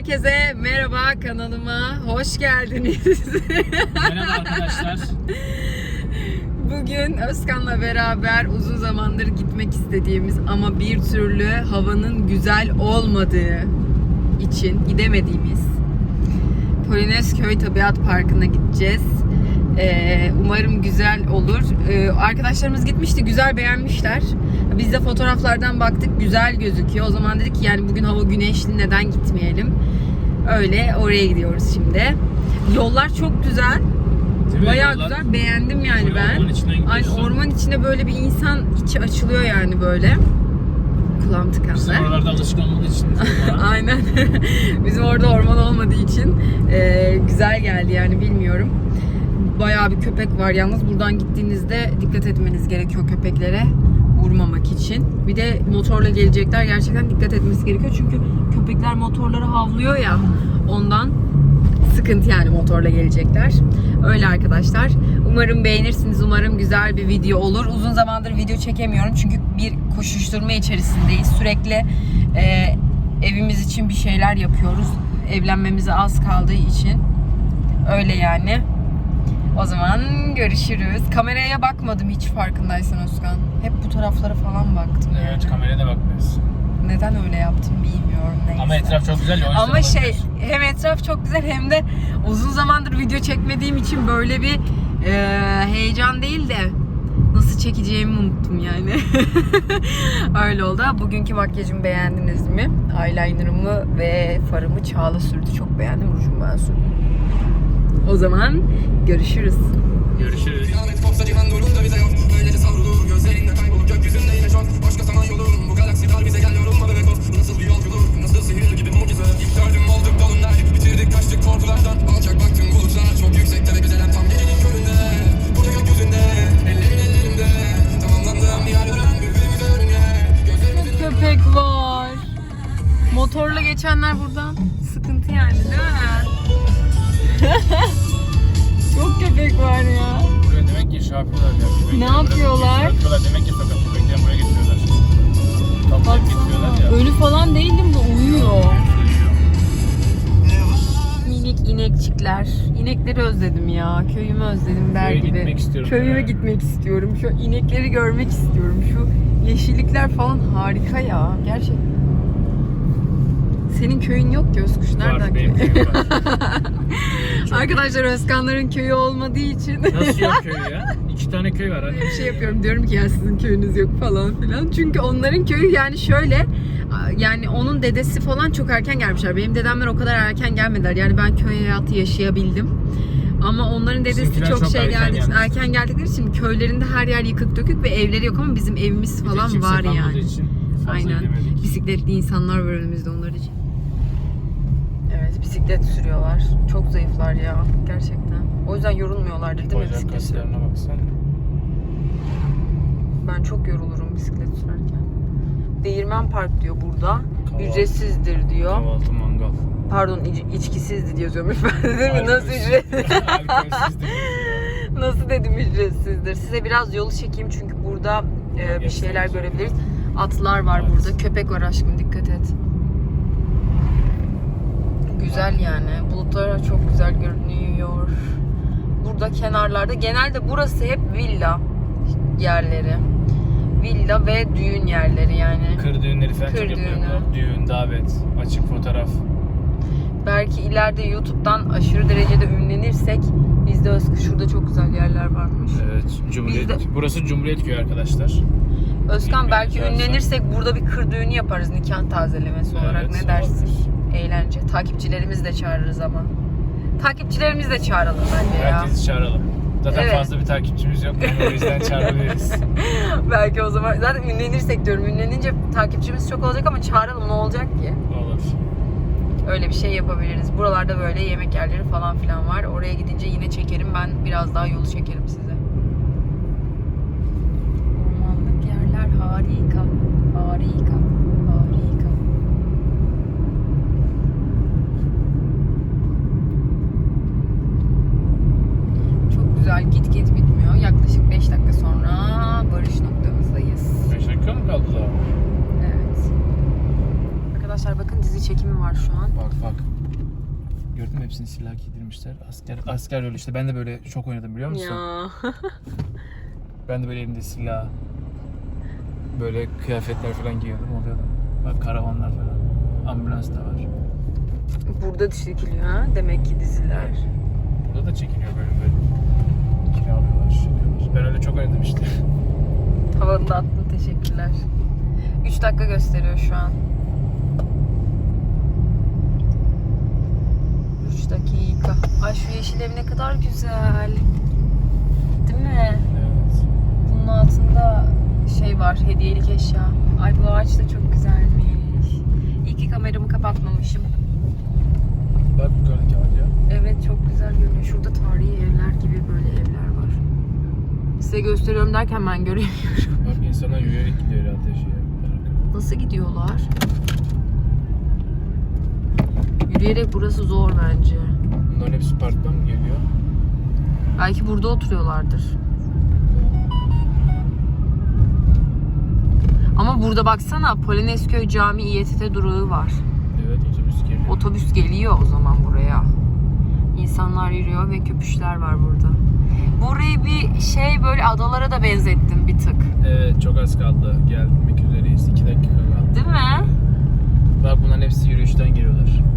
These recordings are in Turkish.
Herkese merhaba kanalıma hoş geldiniz. Merhaba arkadaşlar. Bugün Özkan'la beraber uzun zamandır gitmek istediğimiz ama bir türlü havanın güzel olmadığı için gidemediğimiz Polonezköy Tabiat Parkı'na gideceğiz. Ee, umarım güzel olur. Ee, arkadaşlarımız gitmişti, güzel beğenmişler. Biz de fotoğraflardan baktık, güzel gözüküyor. O zaman dedik ki yani bugün hava güneşli, neden gitmeyelim? Öyle oraya gidiyoruz şimdi. Yollar çok güzel. Değil? Bayağı Yollar güzel. Beğendim yani böyle ben. Aynı gidiyorsun. orman içinde böyle bir insan içi açılıyor yani böyle. Kulağım tıkandı. Bizim oralarda alışık olmadığı için. Aynen. Bizim orada orman olmadığı için e, güzel geldi yani bilmiyorum. Bayağı bir köpek var yalnız buradan gittiğinizde dikkat etmeniz gerekiyor köpeklere vurmamak için. Bir de motorla gelecekler gerçekten dikkat etmesi gerekiyor çünkü köpekler motorları havlıyor ya ondan sıkıntı yani motorla gelecekler. Öyle arkadaşlar. Umarım beğenirsiniz. Umarım güzel bir video olur. Uzun zamandır video çekemiyorum çünkü bir koşuşturma içerisindeyiz. Sürekli e, evimiz için bir şeyler yapıyoruz. Evlenmemize az kaldığı için. Öyle yani. O zaman görüşürüz. Kameraya bakmadım hiç farkındaysan Özkan. Hep bu taraflara falan baktım. evet yani. kameraya da bakmıyoruz. Neden öyle yaptım bilmiyorum. Neyse. Ama etraf çok güzel ya. o yüzden Ama şey bakıyoruz. hem etraf çok güzel hem de uzun zamandır video çekmediğim için böyle bir e, heyecan değil de nasıl çekeceğimi unuttum yani. Öyle oldu. Bugünkü makyajımı beğendiniz mi? Eyelinerımı ve farımı Çağla sürdü. Çok beğendim. Rujumu ben sürdüm. O zaman görüşürüz. Köpek var. Motorla geçenler buradan. Sıkıntı yani değil mi? Çok köpek var ya. Buraya demek ki şey yapıyorlar ya. Ne yapıyorlar? Getiriyorlar demek ki sokak köpeklerini buraya getiriyorlar. Toplayıp getiriyorlar ya. Ölü falan değildim de uyuyor. Minik inekçikler. İnekleri özledim ya. Köyümü özledim der Köye gibi. gitmek istiyorum Köyüme ben. gitmek istiyorum. Şu inekleri görmek istiyorum. Şu yeşillikler falan harika ya. Gerçekten. Senin köyün yok ki Özkuş. Nereden Var, benim köy? köyüm var. Arkadaşlar Özkanların köyü olmadığı için Nasıl yok köyü ya? İki tane köy var hani. bir şey yapıyorum. Diyorum ki ya sizin köyünüz yok falan filan. Çünkü onların köyü yani şöyle yani onun dedesi falan çok erken gelmişler. Benim dedemler o kadar erken gelmediler. Yani ben köy hayatı yaşayabildim. Ama onların dedesi Bizimkiler çok, çok şey erken için, gelmişler. erken geldikleri için köylerinde her yer yıkık dökük ve evleri yok ama bizim evimiz Bir de falan kimse var kalmadığı yani. için fazla Aynen. gidemedik. Bisikletli insanlar var önümüzde onlar için. Bisiklet sürüyorlar. Çok zayıflar ya gerçekten. O yüzden yorulmuyorlardır değil mi Bacak bisiklet sürerken? kaslarına baksana. Ben çok yorulurum bisiklet sürerken. Değirmen Park diyor burada. Kahvaltı. Ücretsizdir diyor. Kahvaltı mangal. Pardon ic- içkisizdi diyormuş. Ben de dedim ki nasıl Alkolsüz. ücret? Nasıl dedim ücretsizdir. Size biraz yolu çekeyim çünkü burada e, bir şeyler görebiliriz. Atlar var Evet. burada. Köpek var aşkım dikkat et. Güzel yani. Bulutlar çok güzel görünüyor. Burada kenarlarda genelde burası hep villa yerleri. Villa ve düğün yerleri yani. Kır düğünleri falan Kır çok düğünü. Düğün, davet, açık fotoğraf. Belki ileride YouTube'dan aşırı derecede ünlenirsek bizde şurada çok güzel yerler varmış. Evet, Cumhuriyet. Biz Burası Cumhuriyet Köyü arkadaşlar. Özkan Bilmiyorum, belki güzel. ünlenirsek burada bir kır düğünü yaparız nikah tazelemesi olarak. Evet, ne dersin? olabilir. Eğlence. Takipçilerimizi de çağırırız ama. Takipçilerimizi de çağıralım bence ya. Herkesi çağıralım. Zaten Evet. fazla bir takipçimiz yok. Yani o yüzden çağırabiliriz. belki o zaman zaten ünlenirsek diyorum. Ünlenince takipçimiz çok olacak ama çağıralım ne olacak ki? Olur. Öyle bir şey yapabiliriz. Buralarda böyle yemek yerleri falan filan var. Oraya gidince yine çekerim. Ben biraz daha yolu çekerim size. Ormanlık yerler. Harika. Harika. Çok güzel. Git git bitmiyor. Yaklaşık 5 dakika sonra varış noktamızdayız. 5 dakika mı kaldı daha? Evet. Arkadaşlar bakın dizi çekimi var şu an. Bak bak. gördüm. Hepsini silah giydirmişler. Asker asker öyle işte. Ben de böyle çok oynadım biliyor musun? Ya. Ben de böyle elimde silah, böyle kıyafetler falan giyiyordum oluyordu. Bak karavanlar falan. Ambulans da var. Burada çekiliyor ha demek ki diziler. Burada da çekiliyor böyle böyle. Kiralıyorlar, çekiyorlar. Ben öyle çok oynadım işte. Havanı da attın teşekkürler. 3 dakika gösteriyor şu an. 3 dakika. Ay şu yeşil ev ne kadar güzel. Değil mi? Evet. Bunun altında şey var, hediyelik eşya. Ay bu ağaç da çok güzelmiş. İyi ki kameramı kapatmamışım. Bak yukarıdaki ağaca. Evet çok güzel görünüyor. Şurada tarihi evler gibi böyle evler var. Size gösteriyorum derken ben göremiyorum. İnsanlar yürüyerek gidiyor herhalde şeye. Nasıl gidiyorlar? Yürüyerek burası zor bence. Bunların hepsi parktan mı geliyor? Belki burada oturuyorlardır. Ama burada baksana Polonezköy Camii İETT durağı var. Evet otobüs geliyor. Otobüs geliyor o zaman buraya. İnsanlar yürüyor ve köpüşler var burada. Burayı bir şey böyle adalara da benzettim bir tık. Evet çok az kaldı. Gelmek üzereyiz. 2 dakika kaldı. Değil mi? Bak bunların hepsi yürüyüşten geliyorlar.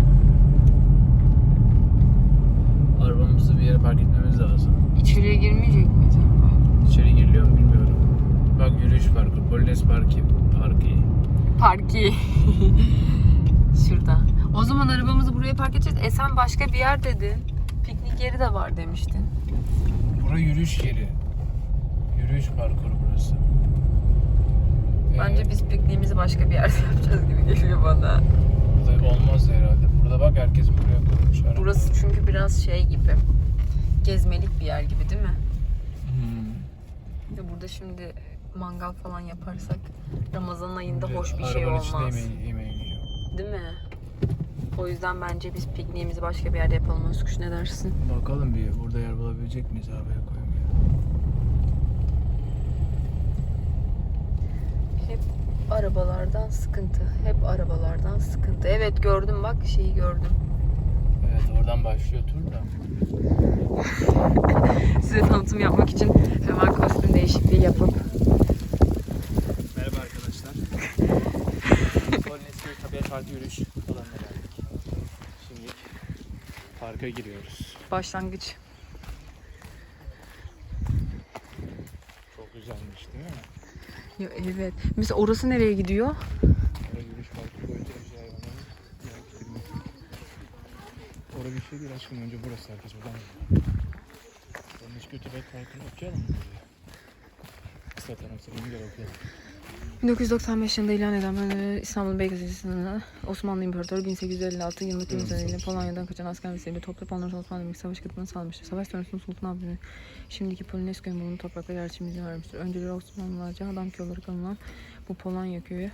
Arabamızı bir yere park etmemiz lazım. İçeriye girmeyecek miyiz acaba? İçeri giriliyor mu bilmiyorum. Bak yürüyüş parkı, Polines Parkı, parkı. Parki. Şurada. O zaman arabamızı buraya park edeceğiz. E sen başka bir yer dedin. Piknik yeri de var demiştin. Bura yürüyüş yeri. Yürüyüş parkuru burası. Bence Ee, biz pikniğimizi başka bir yerde yapacağız gibi geliyor bana. olmaz herhalde. Burada bak herkes buraya koymuş. araba. Burası çünkü biraz şey gibi. Gezmelik bir yer gibi değil mi? Hmm. Ve burada şimdi mangal falan yaparsak Ramazan ayında Böyle hoş bir şey olmaz. yemeği, yemeğini yiyor. Değil mi? O yüzden bence biz pikniğimizi başka bir yerde yapalım. Özkuş ne dersin? Bakalım bir burada yer bulabilecek miyiz arabaya koyamıyor. Hep arabalardan sıkıntı. Hep arabalardan sıkıntı. Evet gördüm bak şeyi gördüm. Evet oradan başlıyor tur da. Size tanıtım yapmak için hemen kostüm değişikliği yapıp Merhaba arkadaşlar. Polines Tabiat Parkı yürüyüş alanına geldik. Şimdi parka giriyoruz. başlangıç. Çok güzelmiş değil mi? Ya evet. Mesela orası nereye gidiyor? Orada bir şey değil aşkım önce burası herkes buradan gidiyor. Onun hiç kötü bir parkını okuyalım mı? Kısa tanımsızlığını gel okuyalım. 1995 yılında ilan edilen e, İstanbul Beykoz'unda Osmanlı İmparatoru 1856 yılında Temmuz ayında Polonya'dan kaçan asker vesile toplayıp onları Osmanlı Büyük Savaş katılımını sağlamıştır. Savaş sonrasında Sultan Abdülhamit şimdiki Polonezköy bulunduğu topraklara yerleşim izni vermiştir. Önceleri Osmanlılarca adam köy olarak anılan bu Polonya köyü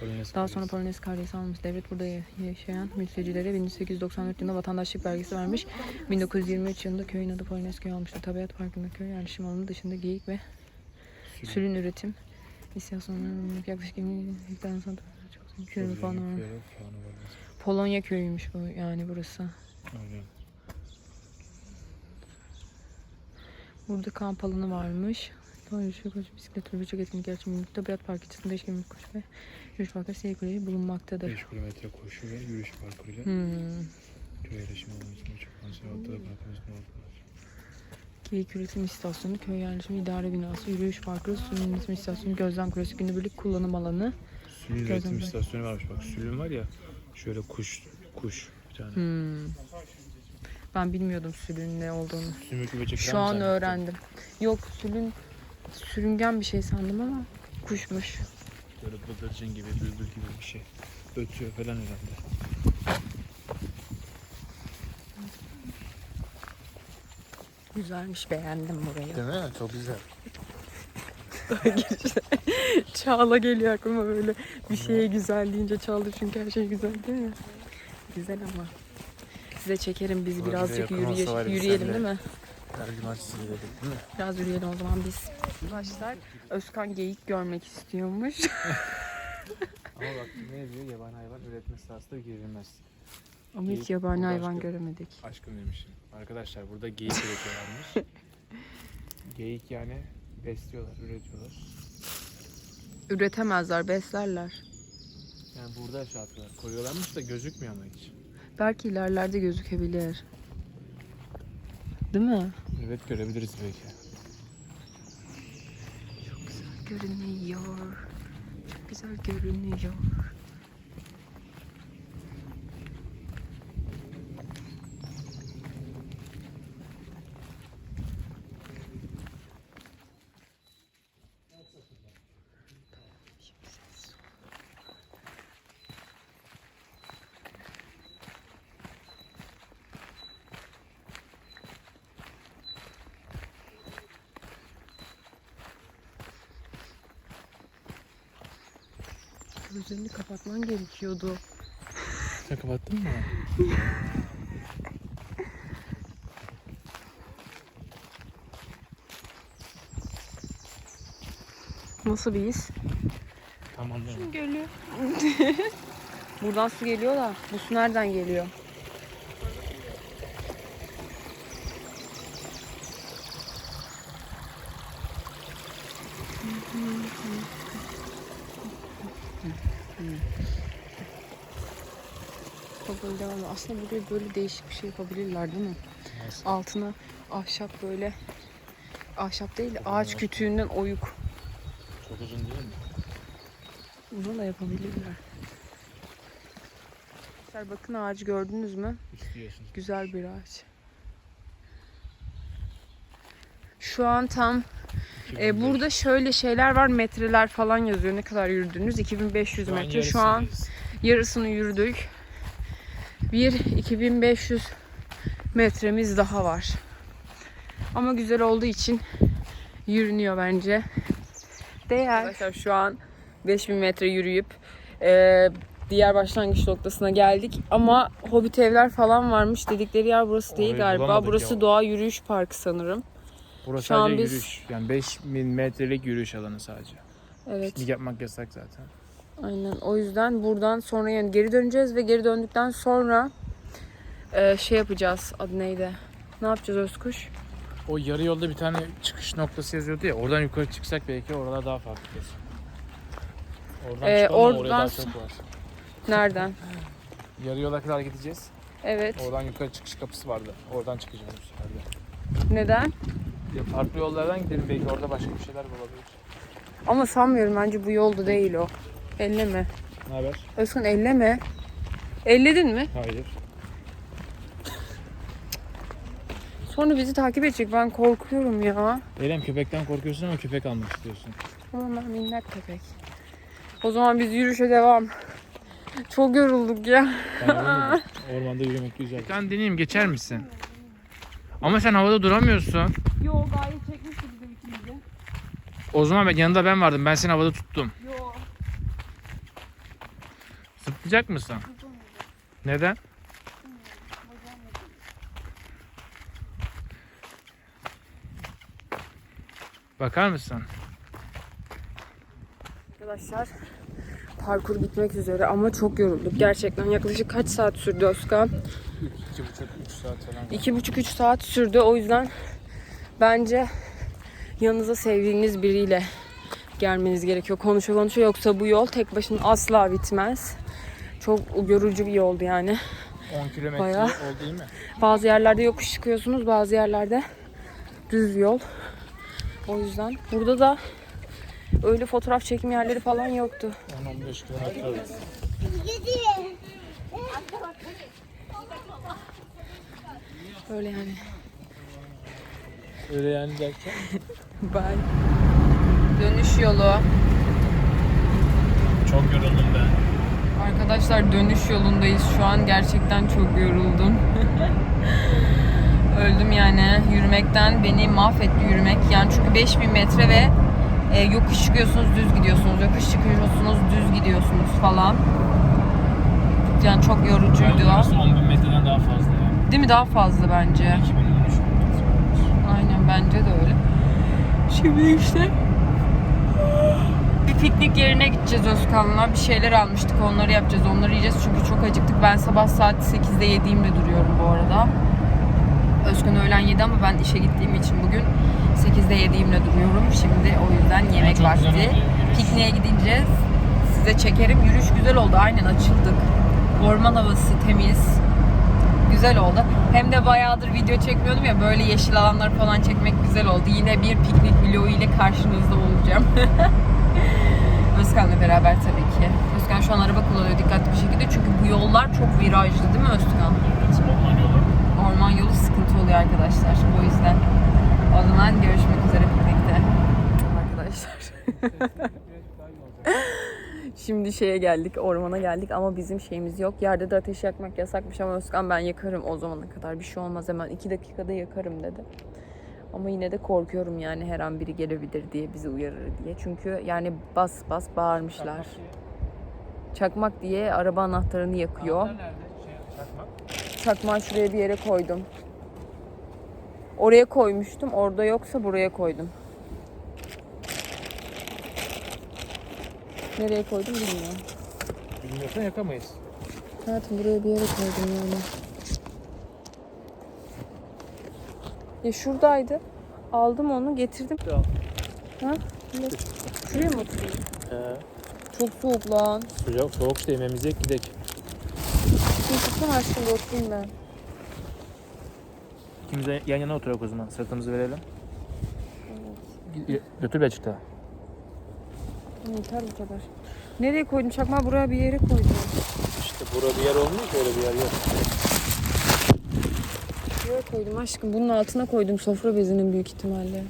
Polines daha sonra Polonez kardeşi almış. Devlet burada yaşayan mültecilere 1894 yılında vatandaşlık belgesi vermiş. 1923 yılında köyün adı Polonezköy almıştır. Tabiat Parkı'nda köy yerleşim alanı dışında geyik ve sürün üretim İstasyonlarının yaklaşık 20 hektarın sanatı çok köyü falan var. Polonya köyüymüş bu yani burası. Aynen. Burada kamp alanı varmış. Yürüyüşü, koşu, bisiklet turu, birçok etkinlik gerçekten Tabiat Parkı içerisinde değişken bir koşu ve yürüyüş parkı seyir kulesi bulunmaktadır. 5 kilometre koşu ve yürüyüş parkuruyla Hmm. köy alanı için çok konservatör parkımızın olduğu. Geyik üretim istasyonu, köy yerleşimi idare binası, yürüyüş parkı, suyun üretim istasyonu, gözlem kulesi, günübirlik kullanım alanı. Sülün üretim istasyonu varmış bak. Sülün var ya şöyle kuş kuş bir tane. Hmm. Ben bilmiyordum sülün ne olduğunu. Sümüklü böcek Şu an öğrendim. Yok sülün sürüngen bir şey sandım ama kuşmuş. Böyle bıldırcın gibi, bülbül gibi bir şey. Ötüyor falan herhalde. Güzelmiş beğendim burayı. Değil mi? Çok güzel. Çağla geliyor aklıma böyle bir şeye güzel deyince Çağla çünkü her şey güzel değil mi? Güzel ama. Size çekerim biz bize birazcık yürüye- yürüyelim değil mi? Her gidelim değil mi? Biraz yürüyelim o zaman biz. Arkadaşlar Özkan geyik görmek istiyormuş. Ama bak ne diyor? Yabani hayvan üretme sahasında girilmez. Ama hiç yabani burada hayvan aşkım. göremedik. Aşkım demişim. Arkadaşlar burada geyik üretiyorlarmış. geyik yani besliyorlar, üretiyorlar. Üretemezler, beslerler. Yani burada şey yapıyorlar. Koruyorlarmış da gözükmüyor ama hiç. Belki ilerlerde gözükebilir. Değil mi? Evet görebiliriz belki. Görünüyor. Çok güzel görünüyor. Kapatman gerekiyordu. Sen kapattın mı? Nasıl bir his? Tamam tamam. Geliyor. Buradan su geliyor da bu su nereden geliyor? Bak böyle devam ediyor. Aslında buraya böyle değişik bir şey yapabilirler değil mi? Nasıl? Altına ahşap böyle ahşap değil de ağaç kütüğünden oyuk. Çok uzun değil mi? Bunu da yapabilirler. Arkadaşlar bakın ağacı gördünüz mü? İstiyorsunuz. Güzel bir ağaç. Şu an tam e, burada şöyle şeyler var metreler falan yazıyor ne kadar yürüdüğünüz 2500 metre şu an yarısını yürüdük bir 2500 metremiz daha var ama güzel olduğu için yürünüyor bence değer arkadaşlar şu an 5000 metre yürüyüp e, diğer başlangıç noktasına geldik ama hobbit evler falan varmış dedikleri yer burası değil Orayı galiba burası ya. doğa yürüyüş parkı sanırım Burası Şu an sadece biz- yürüyüş. Yani 5000 metrelik yürüyüş alanı sadece. evet Piknik yapmak yasak zaten. Aynen. O yüzden buradan sonra yani geri döneceğiz ve geri döndükten sonra e, şey yapacağız. Adı neydi? Ne yapacağız Özkuş? O yarı yolda bir tane çıkış noktası yazıyordu ya. Oradan yukarı çıksak belki oralar daha farklı kesin. Oradan Ee, çıkalım ama oraya oradan daha so- çok var. Nereden? Yarı yola kadar gideceğiz. Evet. Oradan yukarı çıkış kapısı vardı. Oradan çıkacağız bu sefer de. Neden? Ya farklı yollardan gidelim belki orada başka bir şeyler bulabiliriz. Ama sanmıyorum bence bu yolda değil o. Elleme. Ne haber? Özkan elleme. Elledin mi? Hayır. Sonra bizi takip edecek. Ben korkuyorum ya. Eylem köpekten korkuyorsun ama köpek almak istiyorsun. Ama minnak köpek. O zaman biz yürüyüşe devam. Çok yorulduk ya. Ben ormanda, ormanda yürümek güzel. Ben deneyeyim geçer misin? Ama sen havada duramıyorsun. Yo gayet çekmişti bizim ikimizi. O zaman ben, yanında ben vardım. Ben seni havada tuttum. Zıplayacak mısın? Neden? Bakar mısın? Arkadaşlar parkur bitmek üzere ama çok yorulduk. Gerçekten yaklaşık kaç saat sürdü Özkan? 2,5-3 saat falan. İki buçuk üç saat sürdü. O yüzden bence yanınıza sevdiğiniz biriyle gelmeniz gerekiyor. Konuşa konuşa yoksa bu yol tek başına asla bitmez. Çok yorucu bir yoldu yani. 10 kilometre Bayağı. oldu değil mi? Bazı yerlerde yokuş çıkıyorsunuz, bazı yerlerde düz yol. O yüzden burada da öyle fotoğraf çekim yerleri falan yoktu. 10-15 kilometre. Öyle yani. Öyle yani derken. Bye. Dönüş yolu. Çok yoruldum ben. Arkadaşlar dönüş yolundayız şu an. Gerçekten çok yoruldum. Öldüm yani. Yürümekten beni mahvetti yürümek. Yani çünkü 5000 metre ve e, yokuş çıkıyorsunuz düz gidiyorsunuz. Yokuş çıkıyorsunuz düz gidiyorsunuz falan. Yani çok yorucuydu. 10 bin metreden daha fazla yani. Değil mi? Daha fazla bence. 2013 Aynen bence de öyle. Şimdi işte piknik yerine gideceğiz Özkan'la. Bir şeyler almıştık onları yapacağız. Onları yiyeceğiz çünkü çok acıktık. Ben sabah saat 8'de yediğimle duruyorum bu arada. Özkan öğlen yedi ama ben işe gittiğim için bugün 8'de yediğimle duruyorum. Şimdi o yüzden yemek güzel vakti. Pikniğe gidince size çekerim. Yürüyüş güzel oldu. Aynen açıldık. Orman havası temiz. Güzel oldu. Hem de bayağıdır video çekmiyordum ya böyle yeşil alanlar falan çekmek güzel oldu. Yine bir piknik vlogu ile karşınızda olacağım. Özkan'la beraber tabii ki. Özkan şu an araba kullanıyor dikkatli bir şekilde çünkü bu yollar çok virajlı değil mi Özkan? Orman yolu sıkıntı oluyor arkadaşlar. O yüzden. O zaman görüşmek üzere piknikte. Arkadaşlar. Şimdi şeye geldik, ormana geldik ama bizim şeyimiz yok. Yerde de ateş yakmak yasakmış ama Özkan ben yakarım o zamana kadar. Bir şey olmaz hemen iki dakikada yakarım dedi. Ama yine de korkuyorum yani her an biri gelebilir diye bizi uyarır diye. Çünkü yani bas bas bağırmışlar. Çakmak diye araba anahtarını yakıyor. Çakmağı şuraya bir yere koydum. Oraya koymuştum. Orada yoksa buraya koydum. Nereye koydum bilmiyorum. Bilmiyorsan yakamayız. Hayatım buraya bir yere koydum yani. Ya şuradaydı. Aldım onu getirdim. Ha? Ne? Şuraya mı oturayım? He. Çok soğuk lan. Sıcak soğuk işte yemeğimizi gidek. Aşkım bir oturayım ben. İkimiz de yan yana oturak o zaman. Sırtımızı verelim. Götür Belçik'te. Tamam, Yeter bu kadar. Nereye koydum? Çakmağı buraya bir yere koydum. İşte burada bir yer olmuyor ki öyle bir yer yok. Buraya koydum aşkım. Bunun altına koydum sofra bezinin büyük ihtimalle.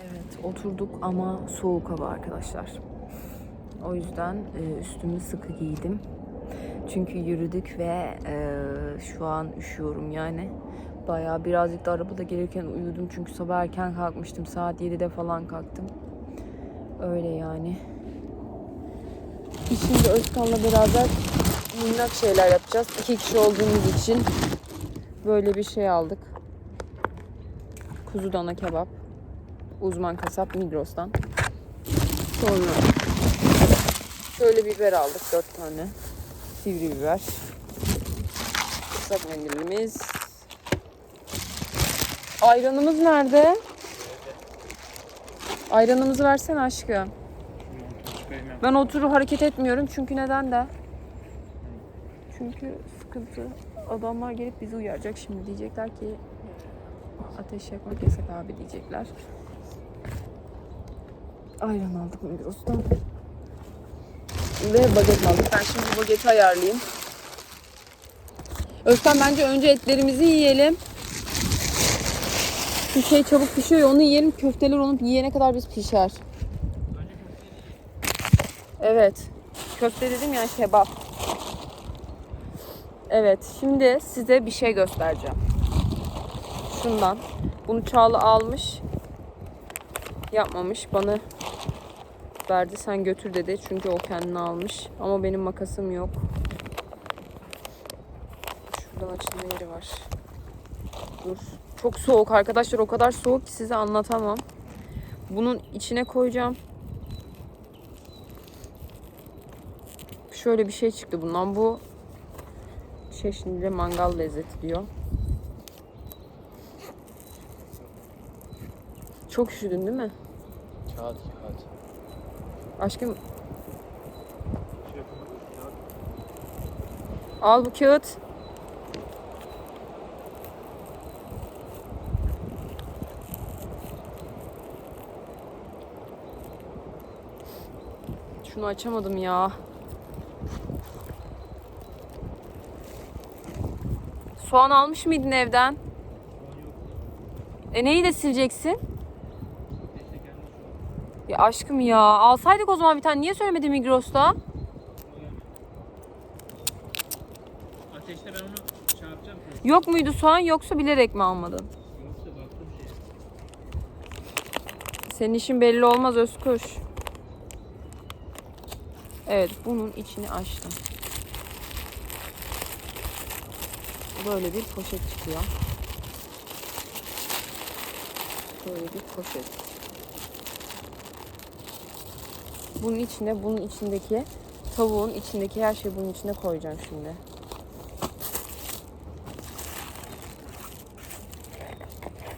Evet oturduk ama soğuk hava arkadaşlar. O yüzden e, üstümü sıkı giydim. Çünkü yürüdük ve e, şu an üşüyorum yani. Bayağı birazcık da arabada gelirken uyudum çünkü sabah erken kalkmıştım. Saat 7'de falan kalktım. Öyle yani. Biz şimdi Özkan'la beraber minnak şeyler yapacağız. İki kişi olduğumuz için böyle bir şey aldık. Kuzu dana kebap. Uzman kasap Migros'tan. Sonra şöyle biber aldık dört tane. Sivri biber. Islak mendilimiz. Ayranımız nerede? Ayranımızı versene aşkım. Ben oturup hareket etmiyorum çünkü neden de? Çünkü sıkıntı. Adamlar gelip bizi uyaracak şimdi. Diyecekler ki ateş yakmak yasak abi diyecekler. Ayran aldık Migros'tan. Ve baget aldık. Ben şimdi bageti ayarlayayım. Özkan bence önce etlerimizi yiyelim. Bir şey çabuk pişiyor ya onu yiyelim. Köfteler onu yiyene kadar biz pişer. Evet. Köfte dedim ya kebap. Evet, şimdi size bir şey göstereceğim. Şundan. Bunu Çağla almış. Yapmamış. Bana verdi. Sen götür dedi. Çünkü o kendine almış. Ama benim makasım yok. Şuradan açılma yeri var. Dur. Çok soğuk arkadaşlar. O kadar soğuk ki size anlatamam. Bunun içine koyacağım. Şöyle bir şey çıktı bundan. Bu çeşnili mangal lezzeti diyor. Çok üşüdün değil mi? Kağıt kağıt. Aşkım al bu kağıt. Şunu açamadım ya. Soğan almış mıydın evden? E neyi de sileceksin? Ya aşkım ya. Alsaydık o zaman bir tane. Niye söylemedin Migros'ta? Ateşte ben onu şey yapacağım. Yok muydu soğan yoksa bilerek mi almadın? Yoksa baktım şeye. Senin işin belli olmaz Özkuş. Evet bunun içini açtım. Böyle bir poşet çıkıyor. Böyle bir poşet. Bunun içine, bunun içindeki tavuğun içindeki her şeyi bunun içine koyacağım şimdi.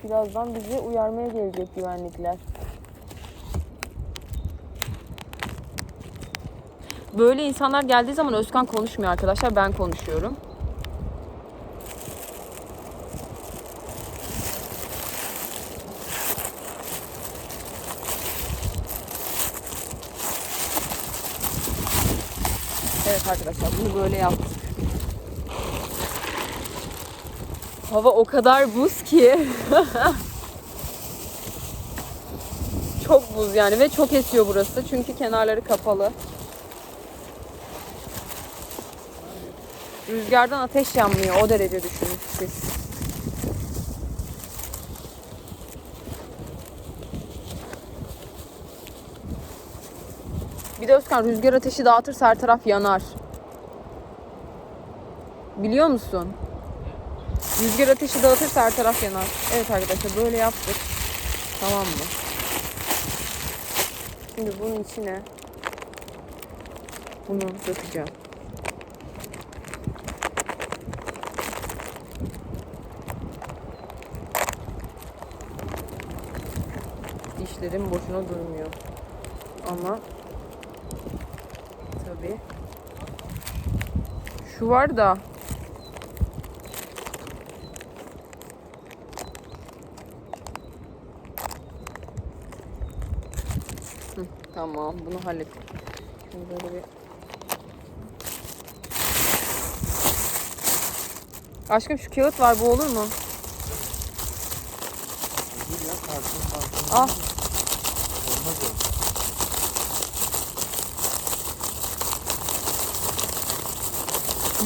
Birazdan bizi uyarmaya gelecek güvenlikler. Böyle insanlar geldiği zaman Özkan konuşmuyor arkadaşlar. Ben konuşuyorum. Evet arkadaşlar bunu böyle yaptık. Hava o kadar buz ki. çok buz yani ve çok esiyor burası. Çünkü kenarları kapalı. Rüzgardan ateş yanmıyor. O derece düşünün siz. Özkan rüzgar ateşi dağıtırsa her taraf yanar. Biliyor musun? Rüzgar ateşi dağıtırsa her taraf yanar. Evet arkadaşlar böyle yaptık. Tamam mı? Şimdi bunun içine bunu dökeceğim. Dişlerim boşuna durmuyor. Ama tabii şu var da Hı, tamam bunu hallettim. Şimdi böyle bir Aşkım şu kağıt var bu olur mu? Dur ya. Al.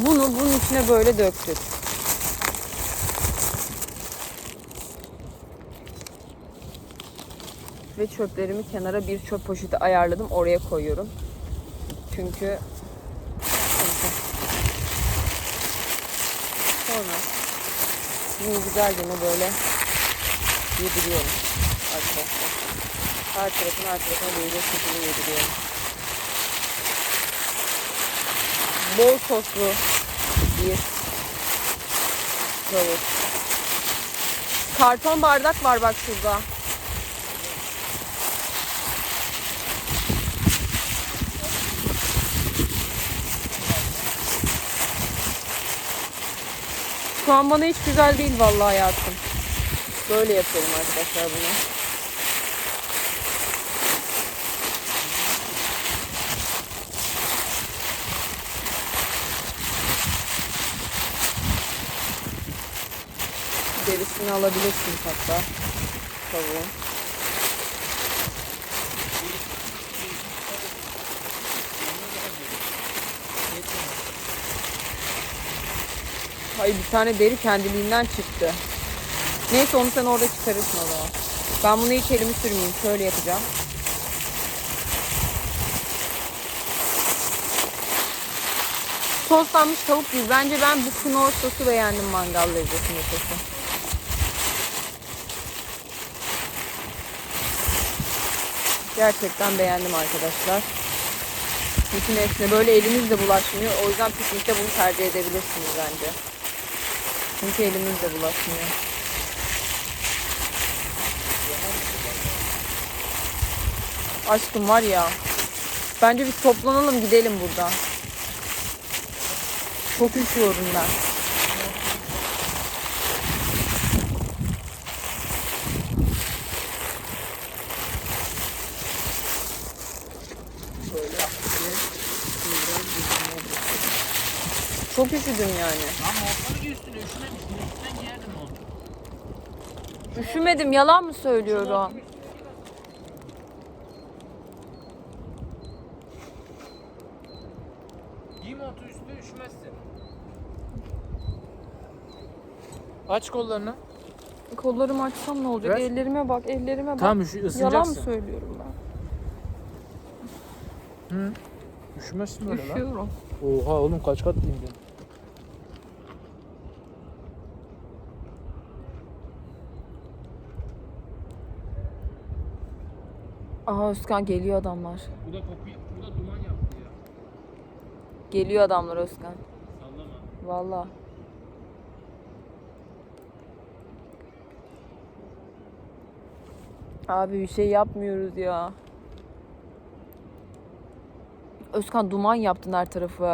Bunu bunun içine böyle döktük. Ve çöplerimi kenara bir çöp poşeti ayarladım. Oraya koyuyorum. Çünkü sonra bunu güzelce böyle yediriyorum arkadaşlar. Her tarafına her tarafına böyle şekilde yediriyorum. Bol soslu bir tavuk. Karton bardak var bak şurada. Şu an bana hiç güzel değil vallahi hayatım. Böyle yapıyorum arkadaşlar bunu. Derisini alabilirsiniz hatta. Tavuğun. Hayır bir tane deri kendiliğinden çıktı. Neyse onu sen orada çıkarırsın o zaman. Ben bunu hiç elimi sürmeyeyim. Şöyle yapacağım. Soslanmış tavuk değil. Bence ben bu knorr sosu beğendim mangal lezzetini sosu. Gerçekten beğendim arkadaşlar. Bütün hepsine böyle elinizle bulaşmıyor. O yüzden piknikte bunu tercih edebilirsiniz bence. Çünkü elinizle bulaşmıyor. Aşkım var ya. Bence biz toplanalım gidelim buradan. Çok üşüyorum ben. Çok üşüdüm yani. Lan montunu giy üstüne üşümemişsin. Üstünden giyerdin montu. Üşümedim yalan mı söylüyorum? Giy montu üstüne üşümezsin. Aç kollarını. Kollarımı açsam ne olacak? Ver. Ellerime bak, ellerime bak. Tamam üşü, Yalan mı ısınacaksın. söylüyorum ben? Hı. Üşümezsin böyle lan. Üşüyorum. Oha oğlum kaç kat indin? Aha Özkan geliyor adamlar. Bu da koku, bu da duman yaptı ya. Geliyor adamlar Özkan. Sallama. Valla. Abi bir şey yapmıyoruz ya. Özkan duman yaptın her tarafı.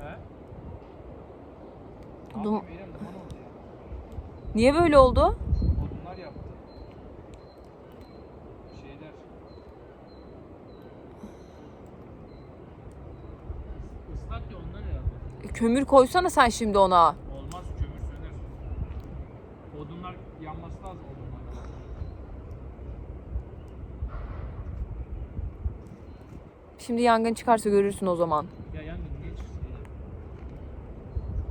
He? Dum-. Niye böyle oldu? Odunlar yaptı. Şeyler. Is- Islak ya ondan herhalde. E, Kömür koysana sen şimdi ona. Olmaz kömür söner. Odunlar yanması lazım odunlar. Şimdi yangın çıkarsa görürsün o zaman. Ya yangın niye çıksın ya?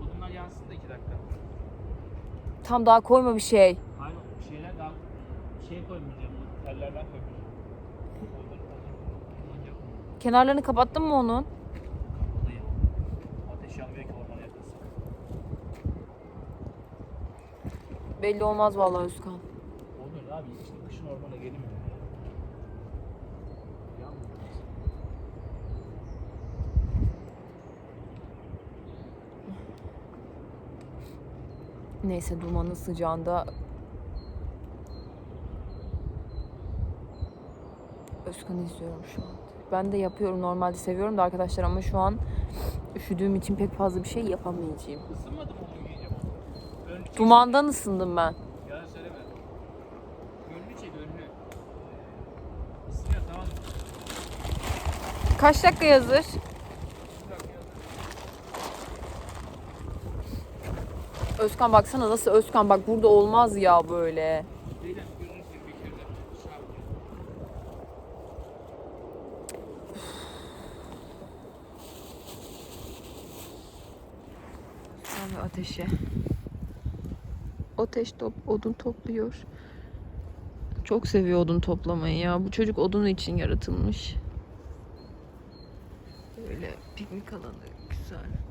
Odunlar yansın da iki dakika. Tam daha koyma bir şey. Hayır şeyler daha şey koymayacağım. Tellerden koymayacağım. Kenarlarını kapattın mı onun? Kapalı ya. Ateş yanmıyor ki ormana yakınsa. Belli olmaz vallahi Özkan. Olur abi işte kışın ormana gelmiyor ya. Yanmıyor. Neyse dumanın sıcağında Özkan'ı izliyorum şu an. Ben de yapıyorum normalde seviyorum da arkadaşlar ama şu an üşüdüğüm için pek fazla bir şey yapamayacağım. Isınmadı mı onu giyince bu? Önlü çek. Dumandan ısındım ben. Yalan söyleme. Önlü çek önlü. Isınıyor tamam? Kaç dakika hazır? Özkan baksana nasıl Özkan bak burada olmaz ya böyle. Zeynep gözünü seveyim bir kere de şey yap ya. Abi ateşe. Ateş top, odun topluyor. Çok seviyor odun toplamayı ya. Bu çocuk odun için yaratılmış. Böyle piknik alanı güzel.